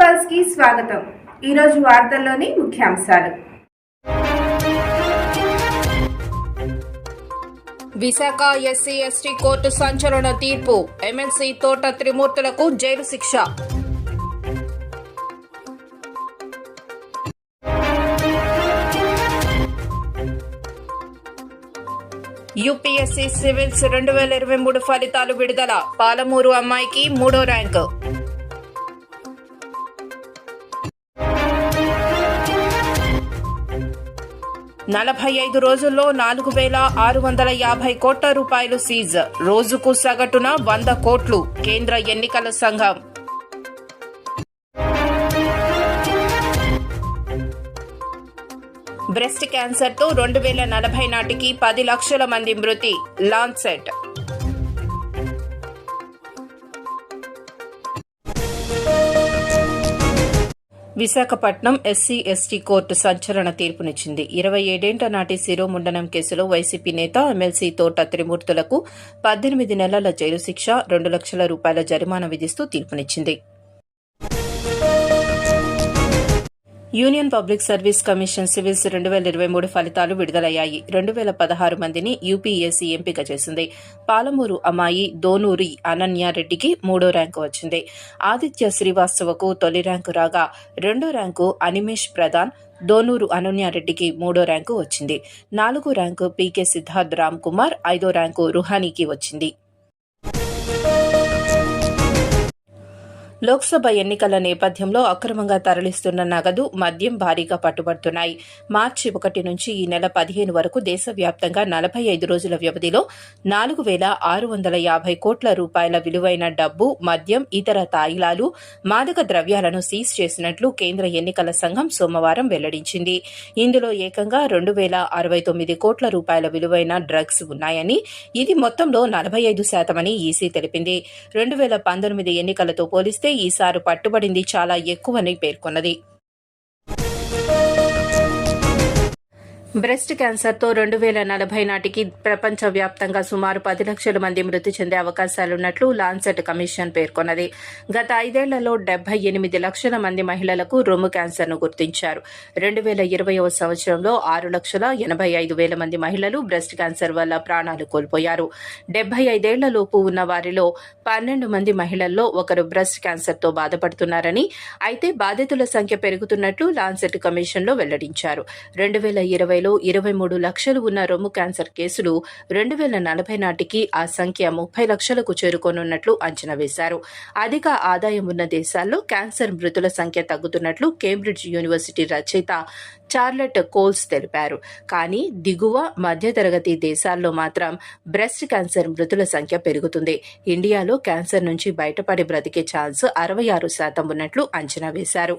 పల్స్కి స్వాగతం. ఈరోజు వార్తల్లోని ముఖ్యాంశాలు. విశాఖ ఎస్సీ ఎస్టీ కోర్టు సంచలన తీర్పు. ఎమ్మెల్సీ తోట త్రిమూర్తులకు జైలు శిక్ష. యూపీఎస్సీ సివిల్స్ రెండు వేల ఇరవై మూడు ఫలితాలు విడుదల. పాలమూరు అమ్మాయికి మూడో ర్యాంకు. నలభై ఐదు రోజుల్లో నాలుగు వేల ఆరు వందల యాభై కోట్ల రూపాయలు సీజ్. రోజుకు సగటున వంద కోట్లు కేంద్ర ఎన్నికల సంఘం. బ్రెస్ట్ క్యాన్సర్తో రెండు వేల నలభై నాటికి పది లక్షల మంది మృతి. Lancet. Visakhapatnam SC ST court సంచలన తీర్పునిచ్చింది. ఇరవై ఏడేంట నాటి శిరోముండనం కేసులో వైసీపీ నేత ఎమ్మెల్సీ తోట త్రిమూర్తులకు పద్దెనిమిది నెలల జైలు శిక్ష రెండు లక్షల రూపాయల జరిమానా విధిస్తూ తీర్పునిచ్చింది. Union Public Service Commission civils రెండు వేల ఇరవై మూడు ఫలితాలు విడుదలయ్యాయి. రెండు వేల పదహారు మందిని యూపీఎస్సీ ఎంపిక చేసింది. పాలమూరు అమ్మాయి దోనూరి అనన్యారెడ్డికి మూడో ర్యాంకు వచ్చింది. ఆదిత్య శ్రీవాస్తవకు తొలి ర్యాంకు రాగా రెండో ర్యాంకు అనిమేష్ ప్రధాన్ దోనూరు అనన్యారెడ్డికి మూడో ర్యాంకు వచ్చింది. నాలుగో ర్యాంకు పీకే సిద్ధార్థ్ రామ్ కుమార్ ఐదో ర్యాంకు రుహానీకి వచ్చింది. లోక్సభ ఎన్నికల నేపథ్యంలో అక్రమంగా తరలిస్తున్న నగదు మద్యం భారీగా పట్టుబడుతున్నాయి. మార్చి ఒకటి నుంచి ఈ నెల పదిహేను వరకు దేశవ్యాప్తంగా నలభై ఐదు రోజుల వ్యవధిలో నాలుగు వేల ఆరు వందల యాభై కోట్ల రూపాయల విలువైన డబ్బు మద్యం ఇతర తాయిలాలు మాదక ద్రవ్యాలను సీజ్ చేసినట్లు కేంద్ర ఎన్నికల సంఘం సోమవారం వెల్లడించింది. ఇందులో ఏకంగా రెండు వేల అరవై తొమ్మిది కోట్ల రూపాయల విలువైన డ్రగ్స్ ఉన్నాయని ఇది మొత్తంలో నలభై ఐదు శాతమని ఈసీ తెలిపింది. రెండు వేల పంతొమ్మిది ఎన్నికలతో పోలిస్తే ఈసారి పట్టుబడింది చాలా ఎక్కువని పేర్కొన్నది. బ్రెస్ట్ క్యాన్సర్తో రెండు వేల నలభై నాటికి ప్రపంచవ్యాప్తంగా సుమారు పది లక్షల మంది మృతి చెందే అవకాశాలున్నట్లు లాన్సెట్ కమిషన్ పేర్కొన్నది. గత ఐదేళ్ళలో డెబ్బై ఎనిమిది లక్షల మంది మహిళలకు రొమ్ము క్యాన్సర్ను గుర్తించారు. రెండు వేల ఇరవైవ సంవత్సరంలో ఆరు లక్షల ఎనభై ఐదు వేల మంది మహిళలు బ్రెస్ట్ క్యాన్సర్ వల్ల ప్రాణాలు కోల్పోయారు. డెబ్బై ఐదేళ్ళలోపు ఉన్న వారిలో పన్నెండు మంది మహిళల్లో ఒకరు బ్రెస్ట్ క్యాన్సర్తో బాధపడుతున్నారని అయితే బాధితుల సంఖ్య పెరుగుతున్నట్లు లాన్సెట్ కమిషన్లో వెల్లడించారు. రెండు వేల ఇరవై ఇరవైలో ఇరవై మూడు లక్షలు ఉన్న రొమ్ము క్యాన్సర్ కేసులు రెండు వేల నలభై నాటికి ఆ సంఖ్య ముప్పై లక్షలకు చేరుకోనున్నట్లు అంచనా వేశారు. అధిక ఆదాయం ఉన్న దేశాల్లో క్యాన్సర్ మృతుల సంఖ్య తగ్గుతున్నట్లు కేంబ్రిడ్జ్ యూనివర్సిటీ రచయిత చార్లెట్ కోల్స్ తెలిపారు. కానీ దిగువ మధ్యతరగతి దేశాల్లో మాత్రం బ్రెస్ట్ క్యాన్సర్ మృతుల సంఖ్య పెరుగుతుంది. ఇండియాలో క్యాన్సర్ నుంచి బయటపడి బ్రతికే ఛాన్స్ అరవై ఆరు శాతం ఉన్నట్లు అంచనా వేశారు.